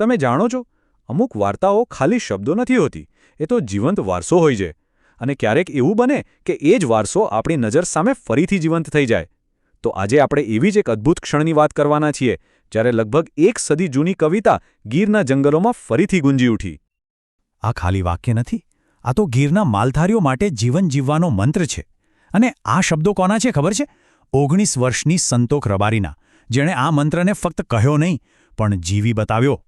તમે જાણો છો, અમુક વાર્તાઓ ખાલી શબ્દો નથી હોતી, એ તો જીવંત વારસો હોય છે. અને ક્યારેક એવું બને કે એ જ વારસો આપણી નજર સામે ફરીથી જીવંત થઈ જાય. તો આજે આપણે એવી જ એક અદ્ભુત ક્ષણની વાત કરવાના છીએ, જ્યારે લગભગ એક સદી જૂની કવિતા ગીરના જંગલોમાં ફરીથી ગુંજી ઉઠી. આ ખાલી વાક્ય નથી, આ તો ગીરના માલધારીઓ માટે જીવન જીવવાનો મંત્ર છે. અને આ શબ્દો કોના છે ખબર છે? ઓગણીસ વર્ષની સંતોખ રબારીના, જેણે આ મંત્રને ફક્ત કહ્યો નહીં, પણ જીવી બતાવ્યો.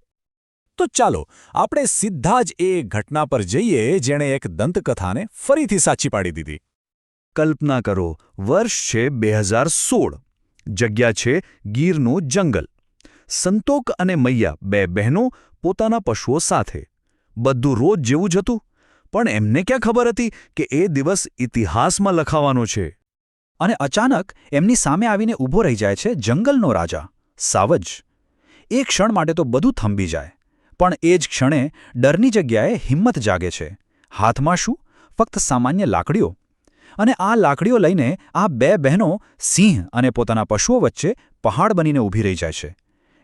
તો ચાલો આપણે સીધા જ એ ઘટના પર જઈએ જેણે એક દંતકથાને ફરીથી સાચી પાડી દીધી. કલ્પના કરો વર્ષ છે બે હજાર સોળ. જગ્યા છે ગીરનું જંગલ. સંતોક અને મૈયા બે બહેનો પોતાના પશુઓ સાથે. બધું રોજ જેવું જ હતું. પણ એમને ક્યાં ખબર હતી કે એ દિવસ ઇતિહાસમાં લખાવાનો છે? અને અચાનક એમની સામે આવીને ઊભો રહી જાય છે જંગલનો રાજા સાવજ. એ ક્ષણ માટે તો બધું થંભી જાય. પણ એ જ ક્ષણે ડરની જગ્યાએ હિંમત જાગે છે. હાથમાં શું? ફક્ત સામાન્ય લાકડીઓ. અને આ લાકડીઓ લઈને આ બે બહેનો સિંહ અને પોતાના પશુઓ વચ્ચે પહાડ બનીને ઊભી રહી જાય છે.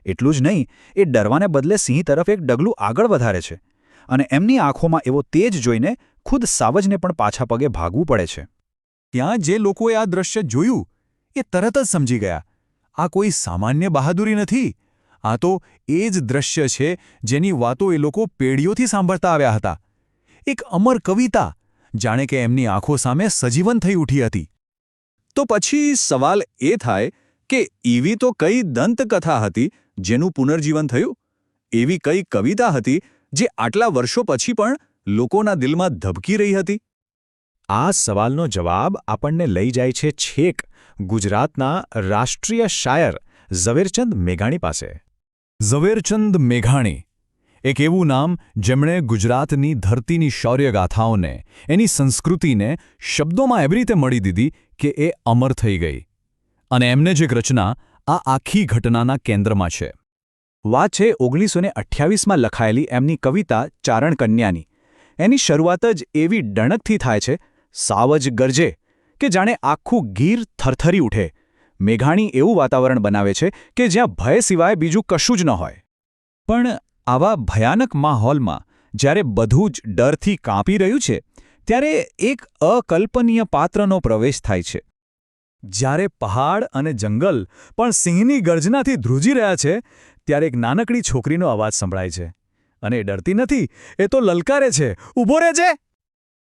એટલું જ નહીં, એ ડરવાને બદલે સિંહ તરફ એક ડગલું આગળ વધારે છે અને એમની આંખોમાં એવો તેજ જોઈને ખુદ સાવજને પણ પાછા પગે ભાગવું પડે છે. ત્યાં જે લોકોએ આ દ્રશ્ય જોયું, એ તરત જ સમજી ગયા. આ કોઈ સામાન્ય બહાદુરી નથી. આ તો એ જ દ્રશ્ય છે જેની વાતો એ લોકો પેઢીઓથી સાંભળતા આવ્યા હતા. એક અમર કવિતા જાણે કે એમની આંખો સામે સજીવન થઈ ઉઠી હતી. તો પછી સવાલ એ થાય કે એવી તો કઈ દંતકથા હતી જેનું પુનર્જીવન થયું? એવી કઈ કવિતા હતી જે આટલા વર્ષો પછી પણ લોકોના દિલમાં ધબકી રહી હતી? આ સવાલનો જવાબ આપણને લઈ જાય છે છેક ગુજરાતના રાષ્ટ્રીય શાયર ઝવેરચંદ મેઘાણી પાસે. ઝવેરચંદ મેઘાણી. એક એવું નામ જેમણે ગુજરાતની ધરતીની શૌર્યગાથાઓને, એની સંસ્કૃતિને શબ્દોમાં એવી રીતે મળી દીધી કે એ અમર થઈ ગઈ. અને એમને જે રચના આ આખી ઘટનાના કેન્દ્રમાં છે. વાત છે ઓગણીસો ને અઠ્યાવીસમાં લખાયેલી એમની કવિતા ચારણ કન્યાની એની શરૂઆત જ એવી ડણકથી થાય છે, સાવજ ગરજે, કે જાણે આખું ગીર થરથરી ઉઠે. મેઘાણી એવું વાતાવરણ બનાવે છે કે જ્યાં ભય સિવાય બીજું કશું જ ન હોય. પણ આવા ભયાનક માહોલમાં જ્યારે બધું જ ડરથી કાંપી રહ્યું છે, ત્યારે એક અકલ્પનીય પાત્રનો પ્રવેશ થાય છે. જ્યારે પહાડ અને જંગલ પણ સિંહની ગર્જનાથી ધ્રુજી રહ્યા છે, ત્યારે એક નાનકડી છોકરીનો અવાજ સંભળાય છે. અને ડરતી નથી, એ તો લલકારે છે. ઊભો રહે છે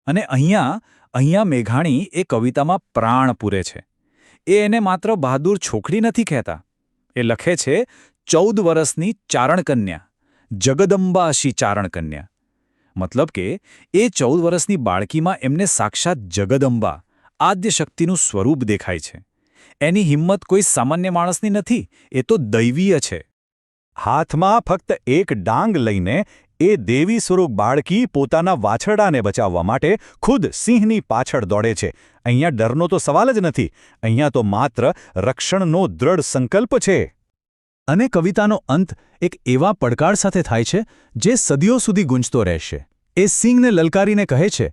અને અહીંયા અહીંયા મેઘાણી એ કવિતામાં પ્રાણ પૂરે છે. એ એને માત્ર બહાદુર છોકરી નથી કહેતા. એ લખે છે, ચૌદ વર્ષની ચારણકન્યા, જગદંબાશી ચારણકન્યા. મતલબ કે, એ ચૌદ વર્ષની બાળકીમાં એમને સાક્ષાત જગદંબા આદ્યશક્તિનું સ્વરૂપ દેખાય છે. એની હિંમત કોઈ સામાન્ય માણસની નથી, એ તો દૈવીય છે. હાથમાં ફક્ત એક ડાંગ લઈને એ દેવી સ્વરૂપ બાળકી પોતાના વાછરડાને બચાવવા માટે ખુદ સિંહની પાછળ દોડે છે. અહીંયા ડરનો તો સવાલ જ નથી. અહીંયા તો માત્ર રક્ષણનો દ્રઢ સંકલ્પ છે. અને કવિતાનો અંત એક એવા પડકાર સાથે થાય છે, જે સદીઓ સુધી ગુંજતો રહેશે. એ સિંહને લલકારીને કહે છે,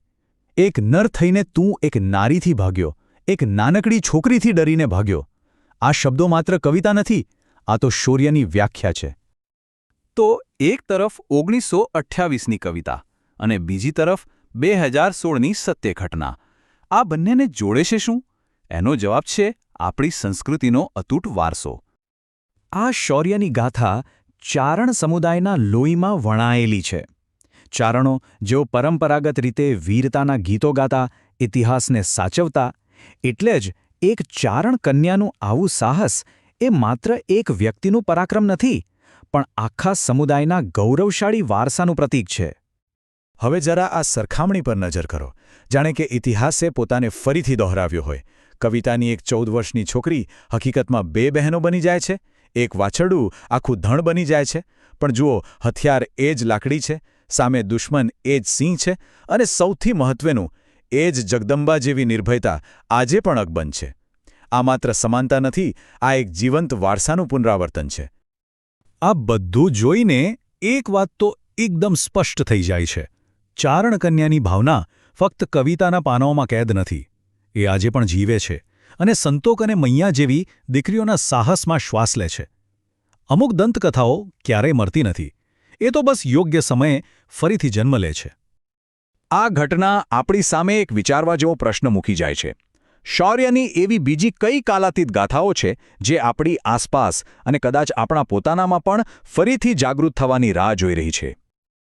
એક નર થઈને તું એક નારીથી ભાગ્યો, એક નાનકડી છોકરીથી ડરીને ભાગ્યો. આ શબ્દો માત્ર કવિતા નથી, આ તો શૌર્યની વ્યાખ્યા છે. તો એક તરફ ઓગણીસો અઠ્યાવીસની કવિતા અને બીજી તરફ બે હજાર સોળની સત્ય ઘટના આ બંનેને જોડે છે શું? એનો જવાબ છે આપણી સંસ્કૃતિનો અતૂટ વારસો. આ શૌર્યની ગાથા ચારણ સમુદાયના લોહીમાં વણાયેલી છે. ચારણો જેઓ પરંપરાગત રીતે વીરતાના ગીતો ગાતા, ઇતિહાસને સાચવતા, એટલે જ એક ચારણ કન્યાનું આવું સાહસ એ માત્ર એક વ્યક્તિનું પરાક્રમ નથી પણ આખા સમુદાયના ગૌરવશાળી વારસાનું પ્રતીક છે. હવે જરા આ સરખામણી પર નજર કરો. જાણે કે ઇતિહાસે પોતાને ફરીથી દોહરાવ્યો હોય. કવિતાની એક ચૌદ વર્ષની છોકરી હકીકતમાં બે બહેનો બની જાય છે. એક વાછરડું, આખું ધણ બની જાય છે. પણ જુઓ, હથિયાર એ જ લાકડી છે. સામે દુશ્મન એ જ સિંહ છે. અને સૌથી મહત્વનું, એ જ જગદંબા જેવી નિર્ભયતા આજે પણ અકબંધ છે. આ માત્ર સમાનતા નથી, આ એક જીવંત વારસાનું પુનરાવર્તન છે. આ બધું જોઈને એક વાત તો એકદમ સ્પષ્ટ થઈ જાય છે. ચારણકન્યાની ભાવના ફક્ત કવિતાના પાનાઓમાં કેદ નથી. એ આજે પણ જીવે છે અને સંતોક અને મૈયા જેવી દીકરીઓના સાહસમાં શ્વાસ લે છે. અમુક દંતકથાઓ ક્યારેય મરતી નથી. એ તો બસ યોગ્ય સમયે ફરીથી જન્મ લે છે. આ ઘટના આપણી સામે એક વિચારવા જેવો પ્રશ્ન મૂકી જાય છે. શૌર્યની એવી બીજી કઈ કાલાતીત ગાથાઓ છે જે આપણી આસપાસ અને કદાચ આપણા પોતાનામાં પણ ફરીથી જાગૃત થવાની રાહ જોઈ રહી છે?